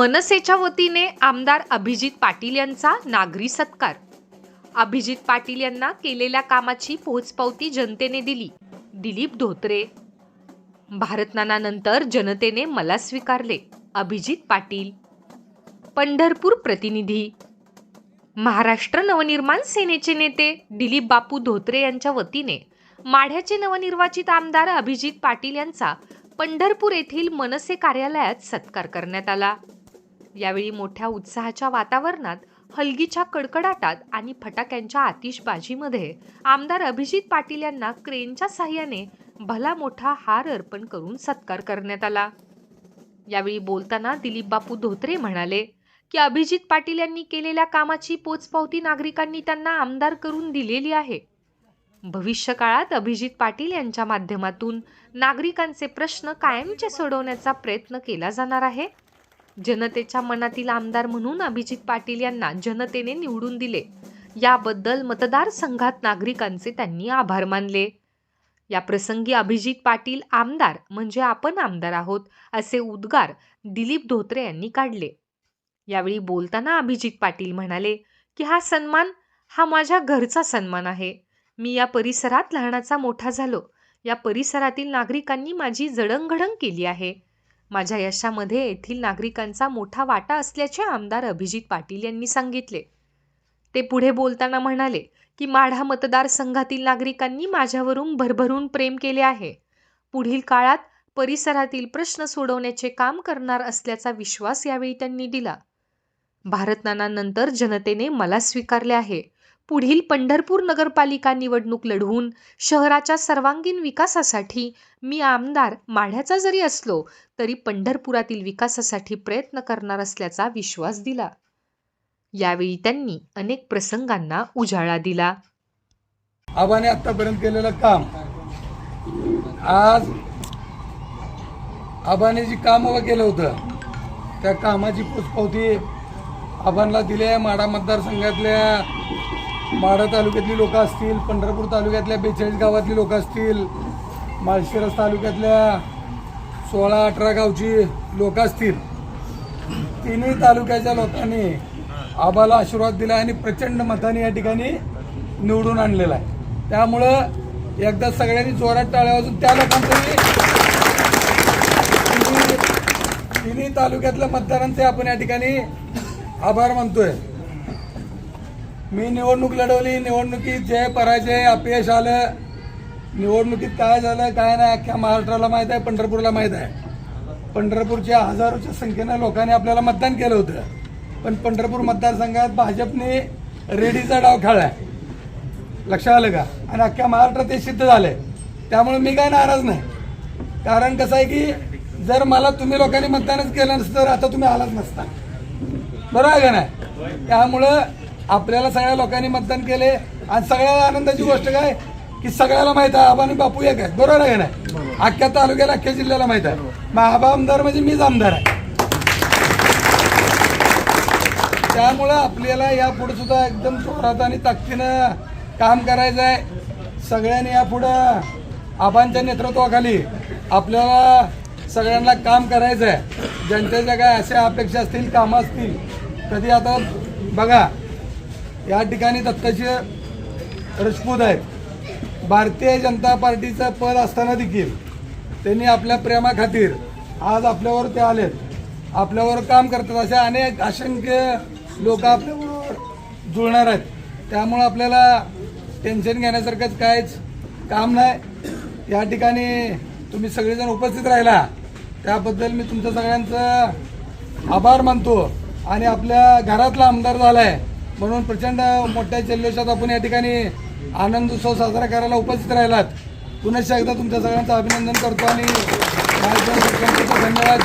मनसेच्या वतीने आमदार अभिजित पाटील यांचा नागरी सत्कार. अभिजित पाटील यांना केलेल्या कामाची पोहोचपावती जनतेने दिली. दिलीप धोत्रे. भारतनानानंतर जनतेने मला स्वीकारले. अभिजित पाटील. पंढरपूर प्रतिनिधी. महाराष्ट्र नवनिर्माण सेनेचे नेते दिलीप बापू धोत्रे यांच्या वतीने माढ्याचे नवनिर्वाचित आमदार अभिजित पाटील यांचा पंढरपूर येथील मनसे कार्यालयात सत्कार करण्यात आला. यावेळी मोठ्या उत्साहाच्या वातावरणात हलगीच्या कडकडाटात आणि फटाक्यांच्या आतिषबाजीमध्ये आमदार अभिजित पाटील यांना क्रेनच्या साह्याने भला मोठा हार अर्पण करून सत्कार करण्यात आला. यावेळी बोलताना दिलीप बापू धोत्रे म्हणाले की अभिजित पाटील यांनी केलेल्या कामाची पोचपावती नागरिकांनी त्यांना आमदार करून दिलेली आहे. भविष्य काळात अभिजित पाटील यांच्या माध्यमातून नागरिकांचे प्रश्न कायमचे सोडवण्याचा प्रयत्न केला जाणार आहे. जनतेच्या मनातील आमदार म्हणून अभिजित पाटील यांना जनतेने निवडून दिले. याबद्दल मतदारसंघात नागरिकांचे त्यांनी आभार मानले. या प्रसंगी अभिजित पाटील आमदार म्हणजे आपण आमदार आहोत असे उद्गार दिलीप धोत्रे यांनी काढले. यावेळी बोलताना अभिजित पाटील म्हणाले की हा सन्मान हा माझ्या घरचा सन्मान आहे. मी या परिसरात लहानाचा मोठा झालो. या परिसरातील नागरिकांनी माझी जडणघडण केली आहे. माझ्या यशामध्ये येथील नागरिकांचा मोठा वाटा असल्याचे आमदार अभिजित पाटील यांनी सांगितले. ते पुढे बोलताना म्हणाले की माढा मतदारसंघातील नागरिकांनी माझ्यावरून भरभरून प्रेम केले आहे. पुढील काळात परिसरातील प्रश्न सोडवण्याचे काम करणार असल्याचा विश्वास यावेळी त्यांनी दिला. भारतनानानंतर जनतेने मला स्वीकारले आहे. पुढील पंढरपूर नगरपालिका निवडणूक लढवून शहराच्या सर्वांगीण विकासासाठी मी आमदार माढ्याचा जरी असलो तरी पंढरपुरातील विकासासाठी प्रयत्न करणार असल्याचा विश्वास दिला. यावेळी त्यांनी अनेक प्रसंगांना उजाळा दिला. आबाने आतापर्यंत केलेलं काम आज आबाने जी काम केलं होतं त्या कामाची पोचपावती आबांना दिले माढा माडा मतदारसंघातल्या माढा तालुक्यातली लोक असतील पंढरपूर तालुक्यातल्या बेचाळीस गावातली लोक असतील माळशिरस तालुक्यातल्या सोळा अठरा गावची लोक असतील. तिन्ही तालुक्याच्या लोकांनी आबाला आशीर्वाद दिला आणि प्रचंड मताने या ठिकाणी निवडून आणलेला आहे. त्यामुळं एकदा सगळ्यांनी जोरात टाळ्या वाजून त्या लोकांचंही तिन्ही- तिन्ही तालुक्यातल्या मतदारांचे आपण या ठिकाणी आभार मानतोय. मी निवडणूक लढवली निवडणुकीत जय पराजय अपयश आलं निवडणुकीत काय झालं काय नाही अख्ख्या महाराष्ट्राला माहीत आहे पंढरपूरला माहीत आहे. पंढरपूरच्या हजारोच्या संख्येनं लोकांनी आपल्याला मतदान केलं होतं. पण पंढरपूर मतदारसंघात भाजपने रेडीचा डाव खेळला लक्षात आलं का? आणि अख्ख्या महाराष्ट्रात ते सिद्ध झालंय. त्यामुळे मी काय नाराज नाही. कारण कसं आहे की जर मला तुम्ही लोकांनी मतदानच केलं नसतं तर आता तुम्ही आलाच नसता. बरोबर आहे का नाही? त्यामुळं आपल्याला सगळ्या लोकांनी मतदान केले. आणि सगळ्याला आनंदाची गोष्ट काय? की सगळ्याला माहीत आहे आबा आणि बापू एक आहे. बरोबर आहे नाही? अख्ख्या तालुक्याला अख्ख्या जिल्ह्याला माहीत आहे. मग आबा आमदार म्हणजे मीच आमदार आहे. त्यामुळं आपल्याला यापुढे सुद्धा एकदम जोरात आणि ताकदीनं काम करायचं आहे. सगळ्यांनी यापुढं आबांच्या नेतृत्वाखाली आपल्याला सगळ्यांना काम करायचं आहे. जनतेच्या काय अशा अपेक्षा असतील कामं असतील कधी आता बघा या ठिकाणी दत्ताची रजपूत आहेत. भारतीय जनता पार्टीचं पद असताना देखील त्यांनी आपल्या प्रेमाखातीर आज आपल्यावर ते आलेत. आपल्यावर काम करतात अशा अनेक असंख्य लोक आपल्याबरोबर जुळणार आहेत. त्यामुळं आपल्याला टेन्शन घेण्यासारखंच काहीच काम नाही. या ठिकाणी तुम्ही सगळेजण उपस्थित राहिला. त्याबद्दल मी तुमचं सगळ्यांचं आभार मानतो. आणि आपल्या घरातला आमदार झाला आहे म्हणून प्रचंड मोठ्या जल्लोषात आपण या ठिकाणी आनंद उत्सव साजरा करायला उपस्थित राहिलात. पुनश्च एकदा तुमच्या सगळ्यांचं अभिनंदन करतो आणि धन्यवाद.